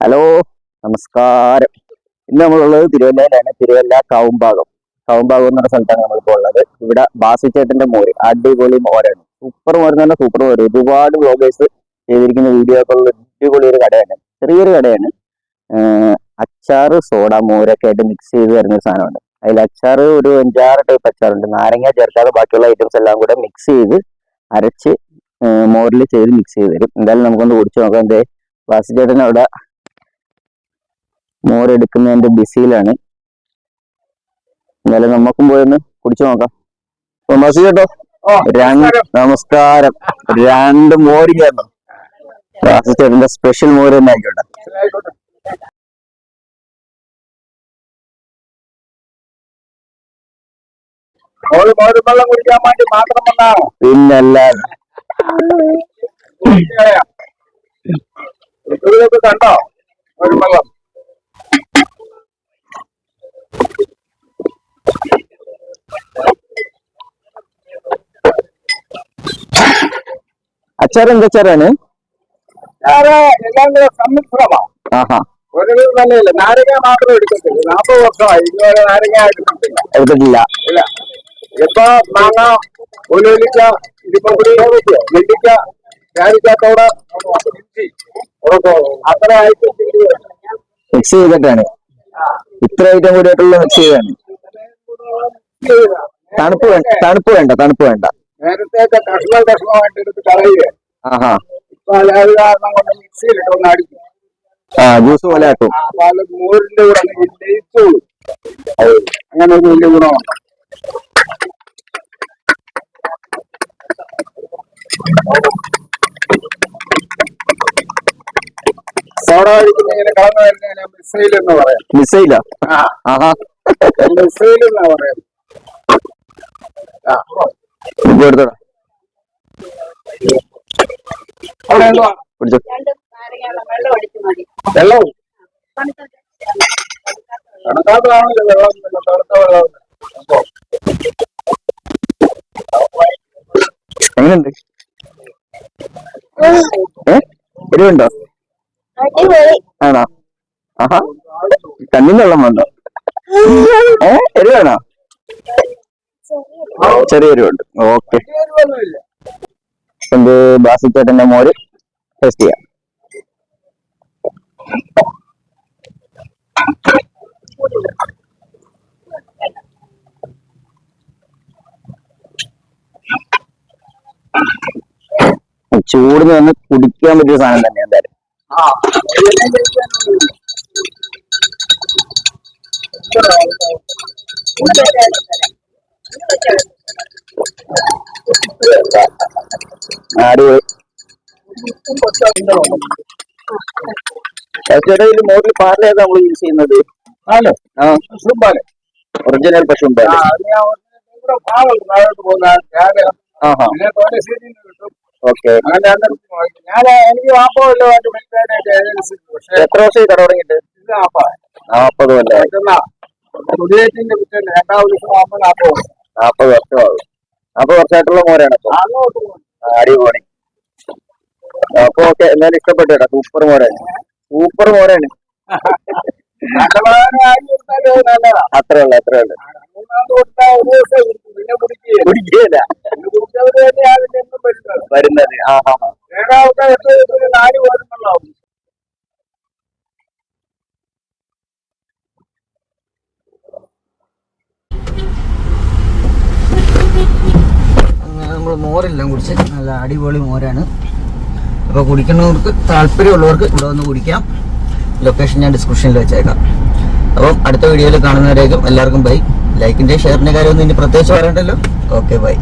Hello നമസ്കാരം. ഇന്ന് നമ്മളുള്ളത് തിരുവല്ലയിലാണ്. തിരുവല്ല കാവുംഭാഗം കാവുംഭാഗം എന്ന സ്ഥലത്താണ് നമ്മളിപ്പോൾ ഉള്ളത്. ഇവിടെ ബാസിച്ചേട്ടന്റെ മോര് അടിപൊളി മോരാണ്. സൂപ്പർ മോര് എന്ന് പറഞ്ഞാൽ സൂപ്പർ മോര്. ഒരുപാട് വ്ലോഗേഴ്സ് ചെയ്തിരിക്കുന്ന വീഡിയോ ഒക്കെ ഉള്ള അടിപൊളി ഒരു കടയാണ്. ചെറിയൊരു കടയാണ്. അച്ചാറ് സോഡ മോരൊക്കെ ആയിട്ട് മിക്സ് ചെയ്ത് വരുന്ന ഒരു സാധനമാണ്. അതിൽ അച്ചാറ് ഒരു അഞ്ചാറ് ടൈപ്പ് അച്ചാറുണ്ട്. നാരങ്ങ ചേർക്കാതെ ബാക്കിയുള്ള ഐറ്റംസ് എല്ലാം കൂടെ മിക്സ് ചെയ്ത് അരച്ച് മോരിൽ ചെയ്ത് മിക്സ് ചെയ്ത് തരും. എന്തായാലും നമുക്കൊന്ന് കുടിച്ചു നോക്കാം. എന്തേ ബാസിച്ചേട്ടൻ അവിടെ മോരെടുക്കുന്നതിന്റെ ബിസിയിലാണ്. എന്നാലും നമ്മക്കും പോയൊന്ന് കുടിച്ചു നോക്കാം. മസി കേട്ടോ രണ്ട് നമസ്കാരം. രണ്ട് മോര് ചേർന്നു? ചേട്ടന്റെ സ്പെഷ്യൽ മോര് തന്നെ ആയിക്കോട്ടെ. വെള്ളം കുടിക്കാൻ വേണ്ടി മാത്രം വന്നാണോ? പിന്നല്ലാതെ. കണ്ടോ? ഒരു വെള്ളം. ഒരു നല്ലയില്ല നാരങ്ങ മാത്രം എടുക്കത്തില്ല. നാൽപ്പത് വർഷമായി ഇതുവരെ നാരങ്ങ എടുക്കത്തില്ല എടുത്തിട്ടില്ല. ഇല്ല. ഇപ്പൊ മാങ്ങ നെല്ലിക്ക അത്ര ആയിട്ട് മിക്സ് ചെയ്തിട്ടാണ്. ഇത്ര ഐറ്റം കൂടിയായിട്ടുള്ള മിക്സ് ചെയ്താണ്. തണുപ്പ് വേണ്ട തണുപ്പ് വേണ്ട തണുപ്പ് വേണ്ട. നേരത്തെ കഷ്ണം കഷ്ണമായിട്ട് എടുത്ത് കളയുക അത് കാരണം കൊണ്ട് മിക്സിയിലിട്ട് ഒന്ന് അടിക്കും ആ ജ്യൂസ് പോലെ ആക്കും. ആ, മോരിന്റെ കൂടെ ലയിച്ചോളും അങ്ങനെ ഒരു വലിയ ഗുണമുണ്ട് സോഡ കഴിക്കുന്ന ഇങ്ങനെ കളന്നു വരുന്നതിനെ മിസൈൽ എന്ന് പറയാം. ആഹാ. മിസൈൽ എന്നാ പറയാം. ആ. ഇത് എടുത്തോടാ. വെള്ളം വെള്ളം? എങ്ങനെയുണ്ട്? എരിവുണ്ടോ? ആണോ? ആഹാ. കണ്ണിന് വെള്ളം വന്നോ ഏ? എരിവാണോ ചെറിയ എരിവുണ്ട്. ഓക്കെ. എന്ത് ബാസിച്ചേട്ടന്റെ മോര്? ടേസ്റ്റ് ചെയ്യാം. ചൂടിന് വന്ന് കുടിക്കാൻ പറ്റിയ സാധനം തന്നെ എന്തായാലും. ചേട്ടാ ഇതിൽ പാലിൽ ഏതാ നമ്മൾ യൂസ് ചെയ്യുന്നത്? ആ. ഒറിജിനൽ പശു ആ പാൽ. അത് ഞാൻ ഇവിടെ പാവൽ താഴോട്ട് പോകുന്ന ഞാൻ ആഹാ. പിന്നെ തോലശ്ശേരിയിൽ നിന്ന് കിട്ടും. ഓക്കെ. എത്ര വർഷം കട തുടങ്ങിയിട്ട്? നാപ്പത് വർഷം നാപ്പത് വർഷമാകും നാപ്പത് വർഷമായിട്ടുള്ള മോരാണ് അടിപൊളി. അപ്പൊ ഓക്കെ എന്നാലും ഇഷ്ടപ്പെട്ടു കേട്ടോ. സൂപ്പർ മോരാണ് സൂപ്പർ നല്ലതാ അത്രേ ഉള്ളു അത്രേ ഉള്ളു കുടിക്കുകയില്ല വരുന്നത് നമ്മൾ മോരെല്ലാം കുടിച്ച് നല്ല അടിപൊളി മോരാണ്. അപ്പോൾ കുടിക്കുന്നവർക്ക് താല്പര്യമുള്ളവർക്ക് ഇവിടെ വന്ന് കുടിക്കാം. ലൊക്കേഷൻ ഞാൻ ഡിസ്ക്രിപ്ഷനിൽ വെച്ചേക്കാം. അപ്പം അടുത്ത വീഡിയോയിൽ കാണുന്നവരേക്കും എല്ലാവർക്കും ബൈ ലൈക്കിന്റെ ഷെയറിന്റെ കാര്യമൊന്നും ഇനി പ്രത്യേകിച്ച് പറയണ്ടല്ലോ. Okay bye